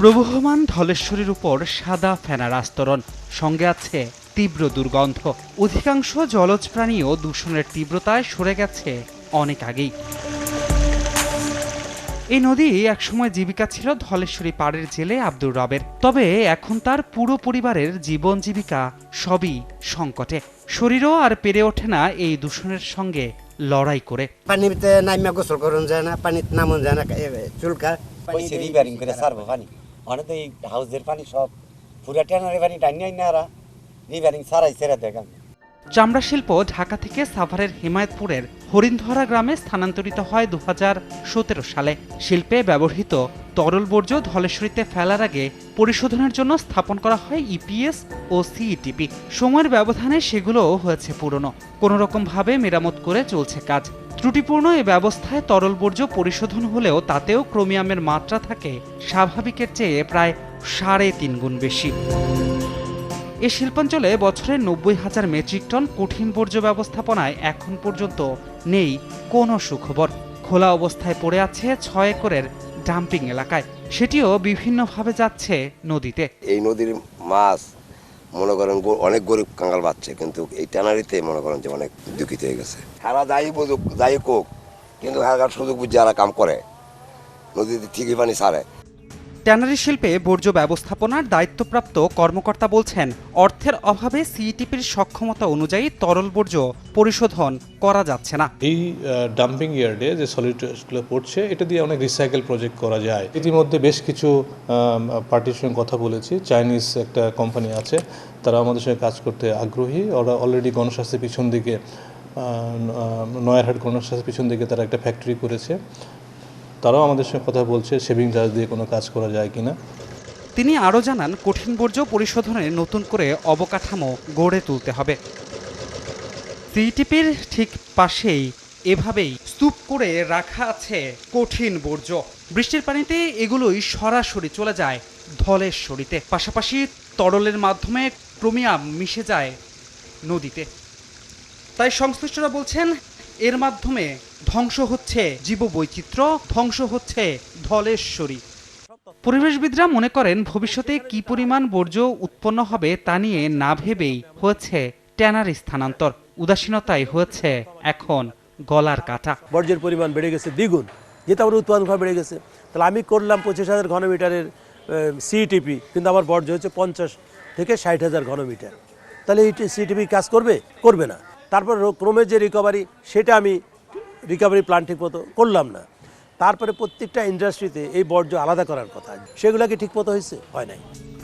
প্রবহমান ধলেশ্বরীর উপর সাদা ফেনার আস্তরণ। সঙ্গে আছে তীব্র দুর্গন্ধ। অধিকাংশ জলজ প্রাণীও দূষণের তীব্রতায় সরে গেছে অনেক আগেই। এই নদী একসময় জীবিকা ছিল ধলেশ্বরী পাড়ের জেলে আব্দুর রবের। তবে এখন তার পুরো পরিবারের জীবন জীবিকা সবই সংকটে। শরীরও আর পেরে ওঠে না এই দূষণের সঙ্গে লড়াই করে। পানিতে নামিয়া গোসল করুন যায় না পানি নামুন যায় না চুলকা রিপেয়ারিং করে সারবো পানি। অনেক এই হাউসের পানি সব পুরা ট্যানারি পানি টানি না এরা। রিপেয়ারিং সারাই সেরা দেখান চামড়া শিল্প ঢাকা থেকে সাভারের হিমায়তপুরের হরিণধরা গ্রামে স্থানান্তরিত হয় দুই হাজার সতেরো সালে। শিল্পে ব্যবহৃত তরল বর্জ্য ধলেশ্বরীতে ফেলার আগে পরিশোধনের জন্য স্থাপন করা হয় ইপিএস ও সিইটিপি সময়ের ব্যবধানে সেগুলোও হয়েছে পুরনো। কোনো রকমভাবে মেরামত করে চলছে কাজ। ত্রুটিপূর্ণ এ ব্যবস্থায় তরল বর্জ্য পরিশোধন হলেও তাতেও ক্রোমিয়ামের মাত্রা থাকে স্বাভাবিকের চেয়ে প্রায় সাড়ে তিন গুণ বেশি। এ শিল্পাঞ্চলে বছরে নব্বই হাজার মেট্রিক টন কঠিন বর্জ্য ব্যবস্থাপনায় এখন পর্যন্ত নেই কোনো সুখবর। খোলা অবস্থায় পড়ে আছে ছয় একরের ডাম্পিং এলাকায়। সেটিও বিভিন্নভাবে যাচ্ছে নদীতে। এই নদীর মাছ মনে করেন অনেক গরিব কাঙ্গাল বাচ্চা, কিন্তু এই ট্যানারিতে মনে করেন যে অনেক দুঃখিত হয়ে গেছে। হারা যাই বুঝুক, যাই কোক কিন্তু হারার সুযোগ বুঝে যারা কাম করে, নদীতে ঠিকই পানি ছাড়ে। ট্যানারি শিল্পে বর্জ্য ব্যবস্থাপনার দায়িত্বপ্রাপ্ত কর্মকর্তা বলছেন, অর্থের অভাবে সিইটিপির সক্ষমতা অনুযায়ী তরল বর্জ্য পরিশোধন করা যাচ্ছে না। এই ডাম্পিং ইয়ার্ডে যে সলিডগুলো পড়ছে, এটা দিয়ে অনেক রিসাইকেল প্রজেক্ট করা যায়। ইতিমধ্যে বেশ কিছু পার্টির সঙ্গে কথা বলেছি। চাইনিজ একটা কোম্পানি আছে, তারা আমাদের সঙ্গে কাজ করতে আগ্রহী। ওরা অলরেডি গণস্বাস্থ্যের পিছন দিকে নয়ারহাট গণস্বাস্থ্যের পিছন দিকে তারা একটা ফ্যাক্টরি করেছে। তারাও আমাদের সঙ্গে কথা বলছে সেভিং চার্জ দিয়ে কোনো কাজ করা যায় কিনা। তিনি আরও জানান, কঠিন বর্জ্য পরিশোধনে নতুন করে অবকাঠামো গড়ে তুলতে হবে। সিটিপির ঠিক পাশেই এভাবেই স্তূপ করে রাখা আছে কঠিন বর্জ্য। বৃষ্টির পানিতে এগুলোই সরাসরি চলে যায় ধলের ধলেশ্বরীতে। পাশাপাশি তরলের মাধ্যমে ক্রোমিয়াম মিশে যায় নদীতে। তাই সংশ্লিষ্টরা বলছেন এর মাধ্যমে ধ্বংস হচ্ছে জীববৈচিত্র্য, ধ্বংস হচ্ছে ধলেশ্বরী। পরিবেশবিদরা মনে করেন ভবিষ্যতে কি পরিমাণ বর্জ্য উৎপন্ন হবে তা নিয়ে না ভেবেই হয়েছে ট্যানারি স্থানান্তর। উদাসীনতাই হয়েছে এখন গলার কাটা। বর্জ্যের পরিমাণ বেড়ে গেছে দ্বিগুণ। যেহেতু আমার উৎপাদন ক্ষমতা বেড়ে গেছে, তাহলে আমি করলাম পঁচিশ হাজার ঘনমিটারের সিইটিপি কিন্তু আমার বর্জ্য হচ্ছে পঞ্চাশ থেকে ষাট হাজার ঘনমিটার। তাহলে এই সিইটিপি কাজ করবে? করবে না। তারপর ক্রমে যে রিকভারি সেটা আমি রিকভারি প্ল্যান ঠিক মতো করলাম না। তারপরে প্রত্যেকটা ইন্ডাস্ট্রিতে এই বর্জ্য আলাদা করার কথা। সেগুলোকে ঠিক মতো হয়েছে? হয় নাই।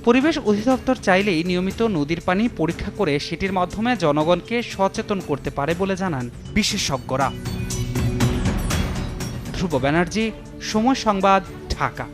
পরিবেশ অধিদপ্তর চাইলেই নিয়মিত নদীর পানি পরীক্ষা করে সেটির মাধ্যমে জনগণকে সচেতন করতে পারে বলে জানান বিশেষজ্ঞরা। ধ্রুব ব্যানার্জি, সময় সংবাদ, ঢাকা।